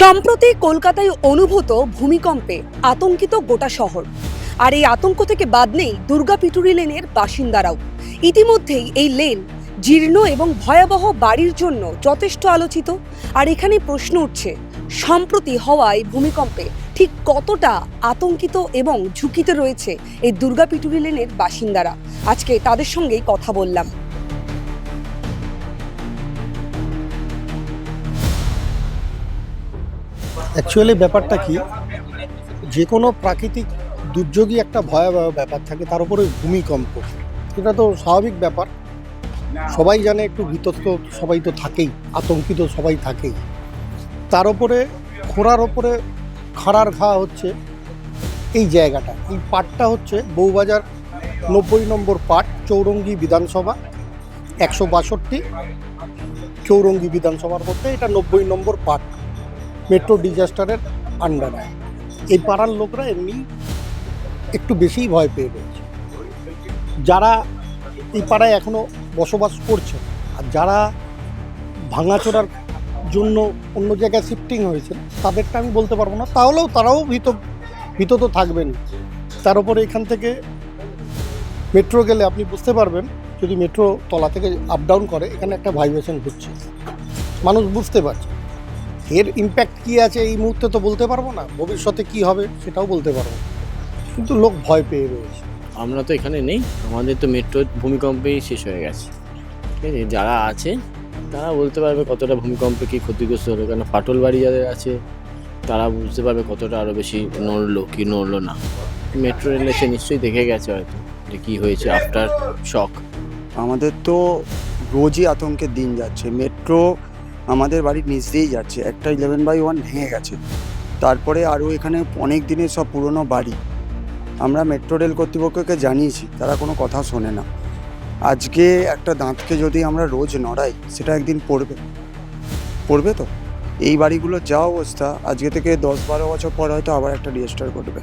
সম্প্রতি কলকাতায় অনুভূত ভূমিকম্পে আতঙ্কিত গোটা শহর। আর এই আতঙ্ক থেকে বাদ নেই দুর্গা পিটুরি লেনের বাসিন্দারাও। ইতিমধ্যেই এই লেন জীর্ণ এবং ভয়াবহ বাড়ির জন্য যথেষ্ট আলোচিত। আর এখানে প্রশ্ন উঠছে, সম্প্রতি হওয়া এই ভূমিকম্পে ঠিক কতটা আতঙ্কিত এবং ঝুঁকিতে রয়েছে এই দুর্গা পিটুরি লেনের বাসিন্দারা? আজকে তাদের সঙ্গেই কথা বললাম। অ্যাকচুয়ালি ব্যাপারটা কি? যে কোনো প্রাকৃতিক দুর্যোগই একটা ভয়াবহ ব্যাপার থাকে, তার উপরে ভূমিকম্প। এটা তো স্বাভাবিক ব্যাপার। সবাই জানে একটু বিতস্ত সবাই তো থাকেই, আতঙ্কিত সবাই থাকেই। তার উপরে, খোঁড়ার ওপরে খাড়ার ঘা হচ্ছে এই জায়গাটা। এই পাটটা হচ্ছে বউবাজার নব্বই নম্বর পাট, চৌরঙ্গি বিধানসভা, একশো বাষট্টি, চৌরঙ্গি বিধানসভার মধ্যে এটা নব্বই নম্বর পাট। মেট্রো ডিজাস্টারের আন্ডারে এই পাড়ার লোকরা এমনি একটু বেশিই ভয় পেয়ে রয়েছে। যারা এই পাড়ায় এখনও বসবাস করছে, আর যারা ভাঙাচোরার জন্য অন্য জায়গায় শিফটিং হয়েছে তাদেরটা আমি বলতে পারব না। তাহলেও তারাও ভীত ভীত তো থাকবেন। তার উপরে এখান থেকে মেট্রো গেলে আপনি বুঝতে পারবেন, যদি মেট্রো তলা থেকে আপ ডাউন করে, এখানে একটা ভাইব্রেশন হচ্ছে। মানুষ বুঝতে পারছে। এর ইম্প্যাক্ট কী আছে এই মুহূর্তে তো বলতে পারব না। ভবিষ্যতে কি হবে সেটাও বলতে পারব কিন্তু লোক ভয় পেয়ে রয়েছে। আমরা তো এখানে নেই। আমাদের তো মেট্রো ভূমিকম্পেই শেষ হয়ে গেছে। ঠিক আছে? যারা আছে তারা বলতে পারবে কতটা ভূমিকম্পে কী ক্ষতিগ্রস্ত হলো। কেন ফাটল বাড়ি যাদের আছে তারা বুঝতে পারবে কতটা আরও বেশি নড়লো কি নড়লো না। মেট্রো রেলে সে নিশ্চয়ই দেখে গেছে হয়তো যে কী হয়েছে আফটার শক আমাদের তো রোজই আতঙ্কের দিন যাচ্ছে। মেট্রো আমাদের বাড়ির নিচ দিয়েই যাচ্ছে। একটা ইলেভেন বাই ওয়ান ভেঙে গেছে। তারপরে আরও এখানে অনেক দিনের সব পুরনো বাড়ি। আমরা মেট্রো রেল কর্তৃপক্ষকে জানিয়েছি, তারা কোনো কথা শোনে না। আজকে একটা দাঁতকে যদি আমরা রোজ নড়াই, সেটা একদিন পড়বে। পড়বে তো? এই বাড়িগুলোর যা অবস্থা, আজকে থেকে দশ বারো বছর পর হয়তো আবার একটা ডিএস্টার করবে।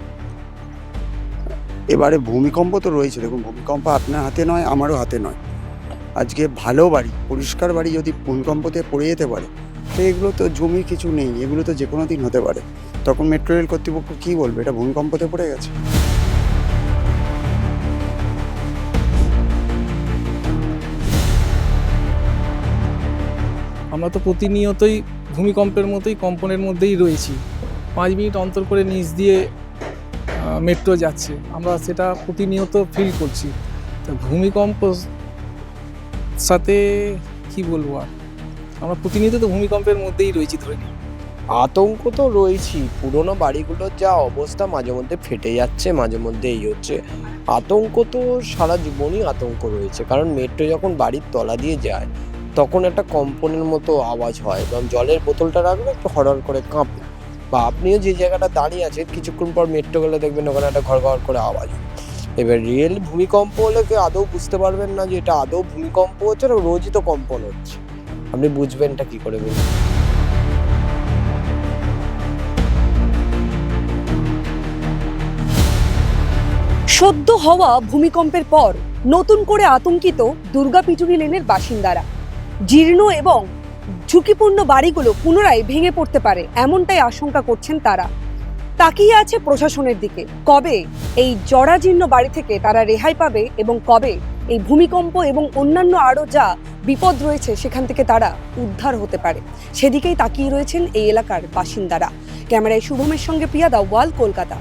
এবারে ভূমিকম্প তো রয়েছে। দেখুন, ভূমিকম্প আপনার হাতে নয়, আমারও হাতে নয়। আজকে ভালো বাড়ি, পরিষ্কার বাড়ি যদি ভূমিকম্পতে পড়ে যেতে পারে, তো এগুলো তো জমি কিছু নেই, এগুলো তো যে কোনো দিন হতে পারে। তখন মেট্রো রেল কর্তৃপক্ষ কী বলবে? এটা ভূমিকম্পতে পড়ে গেছে। আমরা তো প্রতিনিয়তই ভূমিকম্পের মতোই কম্পনের মধ্যেই রয়েছি। পাঁচ মিনিট অন্তর করে নিচ দিয়ে মেট্রো যাচ্ছে। আমরা সেটা প্রতিনিয়ত ফিল করছি। তো ভূমিকম্প সাথে কি বলব আর? আমরা প্রতিনিয়ত তো ভূমিকম্পের মধ্যেই রয়েছি ধরে নিই। আতঙ্ক তো রয়েছি, পুরোনো বাড়িগুলোর যা অবস্থা মাঝে মধ্যে ফেটে যাচ্ছে, মাঝে মধ্যে এই হচ্ছে। আতঙ্ক তো সারা জীবনই আতঙ্ক রয়েছে, কারণ মেট্রো যখন বাড়ির তলা দিয়ে যায়, তখন একটা কম্পনের মতো আওয়াজ হয় কারণ জলের বোতলটা রাখলে একটু হরহর করে কাঁপে। বা আপনিও যে জায়গাটা দাঁড়িয়ে আছেন, কিছুক্ষণ পর মেট্রো গেলে দেখবেন ওখানে একটা ঘর ঘর করে আওয়াজ হয়। এবার রিয়েল ভূমিকম্প হলে কেউ আদৌ বুঝতে পারবেন না যে এটা আদৌ ভূমিকম্প হচ্ছে না রোজই তো কম্পন হচ্ছে। আপনি বুঝবেনটা কি করে বলুন? সদ্য হওয়া ভূমিকম্পের পর নতুন করে আতঙ্কিত দুর্গা পিটুরি লেনের বাসিন্দারা। জীর্ণ এবং ঝুঁকিপূর্ণ বাড়িগুলো পুনরায় ভেঙে পড়তে পারে, এমনটাই আশঙ্কা করছেন তারা। তাকিয়ে আছে প্রশাসনের দিকে। কবে এই জরাজীর্ণ বাড়ি থেকে তারা রেহাই পাবে এবং কবে এই ভূমিকম্প এবং অন্যান্য আরও যা বিপদ রয়েছে সেখান থেকে তারা উদ্ধার হতে পারে? সেদিকেই তাকিয়ে রয়েছেন এই এলাকার বাসিন্দারা। ক্যামেরায় শুভমের সঙ্গে প্রিয়া দা, ওয়াল কলকাতা।